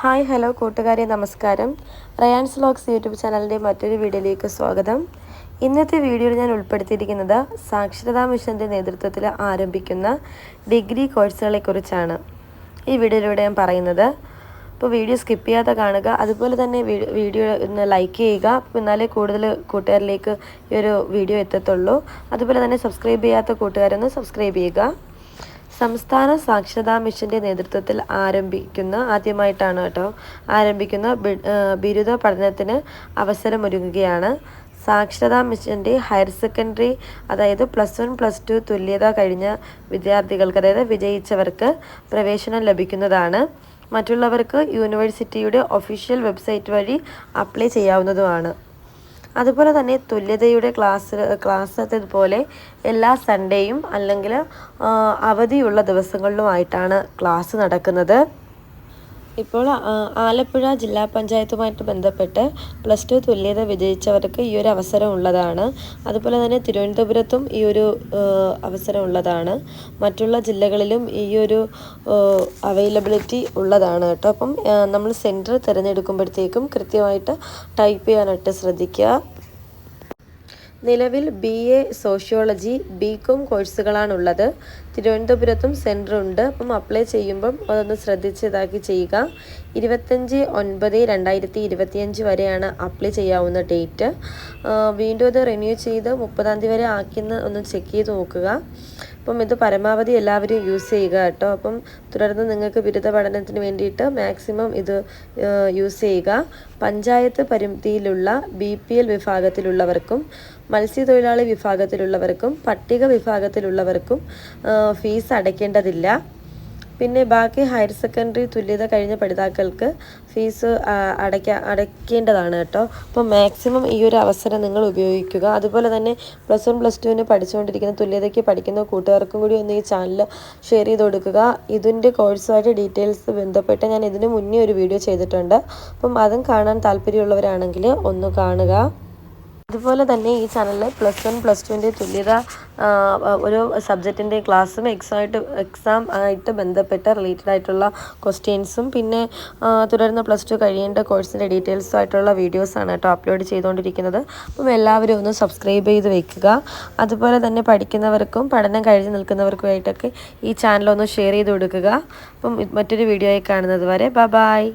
Hi hello കൂട്ടുകാരെ നമസ്കാരം. Rayan's vlogs YouTube ചാനലിന്റെ മറ്റൊരു വീഡിയോയിലേക്ക് സ്വാഗതം. ഇന്നത്തെ വീഡിയോയിൽ ഞാൻ ഉൾപ്പെടുത്തിയിരിക്കുന്നത് സാക്ഷരതാ മിഷന്റെ നേതൃത്വത്തിൽ ആരംഭിക്കുന്ന ഡിഗ്രി കോഴ്സുകളെക്കുറിച്ചാണ് ഈ വീഡിയോയിലൂടെ ഞാൻ പറയുന്നത്. അപ്പോൾ വീഡിയോ സ്കിപ്പ് ചെയ്യാതെ കാണുക. അതുപോലെ തന്നെ വീഡിയോ ലൈക്ക് ചെയ്യുക. എന്നാലേ കൂടുതൽ കൂട്ടുകാരിലേക്ക് ഈ ഒരു വീഡിയോ എത്തത്തുള്ളൂ. അതുപോലെ തന്നെ സബ്സ്ക്രൈബ് ചെയ്യാത്ത കൂട്ടുകാരൊന്ന് സബ്സ്ക്രൈബ് ചെയ്യുക. സംസ്ഥാന സാക്ഷരതാ മിഷന്റെ നേതൃത്വത്തിൽ ആരംഭിക്കുന്ന ആദ്യമായിട്ടാണ് കേട്ടോ ആരംഭിക്കുന്ന ബിരുദ പഠനത്തിന് അവസരമൊരുങ്ങുകയാണ്. സാക്ഷരതാ മിഷന്റെ ഹയർ സെക്കൻഡറി അതായത് പ്ലസ് വൺ പ്ലസ് ടു തുല്യത കഴിഞ്ഞ വിദ്യാർത്ഥികൾക്ക് അതായത് വിജയിച്ചവർക്ക് പ്രവേശനം ലഭിക്കുന്നതാണ്. മറ്റുള്ളവർക്ക് യൂണിവേഴ്സിറ്റിയുടെ ഒഫീഷ്യൽ വെബ്സൈറ്റ് വഴി അപ്ലൈ ചെയ്യാവുന്നതുമാണ്. അതുപോലെ തന്നെ തുല്യതയുടെ ക്ലാസ് ക്ലാസ് പോലെ എല്ലാ സൺഡേയും അല്ലെങ്കിൽ അവധിയുള്ള ദിവസങ്ങളിലുമായിട്ടാണ് ക്ലാസ് നടക്കുന്നത്. ഇപ്പോൾ ആലപ്പുഴ ജില്ലാ പഞ്ചായത്തുമായിട്ട് ബന്ധപ്പെട്ട് പ്ലസ് ടു തുല്യത വിജയിച്ചവർക്ക് ഈ ഒരു അവസരം ഉള്ളതാണ്. അതുപോലെ തന്നെ തിരുവനന്തപുരത്തും ഈ ഒരു അവസരം ഉള്ളതാണ്. മറ്റുള്ള ജില്ലകളിലും ഈ ഒരു അവൈലബിലിറ്റി ഉള്ളതാണ് കേട്ടോ. അപ്പം നമ്മൾ സെന്റർ തിരഞ്ഞെടുക്കുമ്പോഴത്തേക്കും കൃത്യമായിട്ട് ടൈപ്പ് ചെയ്യാനായിട്ട് ശ്രദ്ധിക്കുക. നിലവിൽ B A sociology B com കോഴ്സുകളാണുള്ളത്. തിരുവനന്തപുരത്തും സെന്റർ ഉണ്ട് അപ്പം അപ്ലൈ ചെയ്യുമ്പം അതൊന്ന് ശ്രദ്ധിച്ച് ഇതാക്കി ചെയ്യുക. ഇരുപത്തഞ്ച് ഒൻപത് രണ്ടായിരത്തി ഇരുപത്തിയഞ്ച് വരെയാണ് അപ്ലൈ ചെയ്യാവുന്ന ഡേറ്റ്. വീണ്ടും അത് റിന്യൂ ചെയ്ത് മുപ്പതാം തീയതി വരെ ആക്കിയെന്ന് ഒന്ന് ചെക്ക് ചെയ്ത് നോക്കുക. അപ്പം ഇത് പരമാവധി എല്ലാവരും യൂസ് ചെയ്യുക കേട്ടോ. അപ്പം തുടർന്ന് നിങ്ങൾക്ക് ബിരുദ പഠനത്തിന് വേണ്ടിയിട്ട് മാക്സിമം ഇത് യൂസ് ചെയ്യുക. പഞ്ചായത്ത് പരിധിയിലുള്ള ബി പി എൽ വിഭാഗത്തിലുള്ളവർക്കും മത്സ്യത്തൊഴിലാളി വിഭാഗത്തിലുള്ളവർക്കും പട്ടിക വിഭാഗത്തിലുള്ളവർക്കും ഫീസ് അടയ്ക്കേണ്ടതില്ല. പിന്നെ ബാക്കി ഹയർ സെക്കൻഡറി തുല്യത കഴിഞ്ഞ പഠിതാക്കൾക്ക് ഫീസ് അടയ്ക്ക അടയ്ക്കേണ്ടതാണ് കേട്ടോ. അപ്പോൾ മാക്സിമം ഈ ഒരു അവസരം നിങ്ങൾ ഉപയോഗിക്കുക. അതുപോലെ തന്നെ പ്ലസ് വൺ പ്ലസ് ടുവിന് പഠിച്ചുകൊണ്ടിരിക്കുന്ന തുല്യതയ്ക്ക് പഠിക്കുന്ന കൂട്ടുകാർക്കും കൂടി ഒന്ന് ഈ ചാനൽ ഷെയർ ചെയ്ത് കൊടുക്കുക. ഇതിന്റെ കോഴ്സുമായിട്ട് ഡീറ്റെയിൽസ് ബന്ധപ്പെട്ട് ഞാൻ ഇതിന് മുന്നേ ഒരു വീഡിയോ ചെയ്തിട്ടുണ്ട്. അപ്പം അതും കാണാൻ താല്പര്യമുള്ളവരാണെങ്കിൽ ഒന്ന് കാണുക. അതുപോലെ തന്നെ ഈ ചാനലിൽ പ്ലസ് വൺ പ്ലസ് ടുവിന്റെ തുല്യത ഒരു സബ്ജക്റ്റിന്റെ ക്ലാസ്സും എക്സാമായിട്ട് എക്സാം ആയിട്ട് ബന്ധപ്പെട്ട റിലേറ്റഡ് ആയിട്ടുള്ള ക്വസ്റ്റ്യൻസും പിന്നെ തുടർന്ന് പ്ലസ് ടു കഴിയേണ്ട കോഴ്സിന്റെ ഡീറ്റെയിൽസും ആയിട്ടുള്ള വീഡിയോസാണ് കേട്ടോ അപ്ലോഡ് ചെയ്തുകൊണ്ടിരിക്കുന്നത്. അപ്പം എല്ലാവരും ഒന്ന് സബ്സ്ക്രൈബ് ചെയ്ത് വെക്കുക. അതുപോലെ തന്നെ പഠിക്കുന്നവർക്കും പഠനം കഴിഞ്ഞ് നിൽക്കുന്നവർക്കുമായിട്ടൊക്കെ ഈ ചാനലൊന്ന് ഷെയർ ചെയ്ത് കൊടുക്കുക. അപ്പം മറ്റൊരു വീഡിയോ ആയി കാണുന്നത് വരെ ബ ബായ്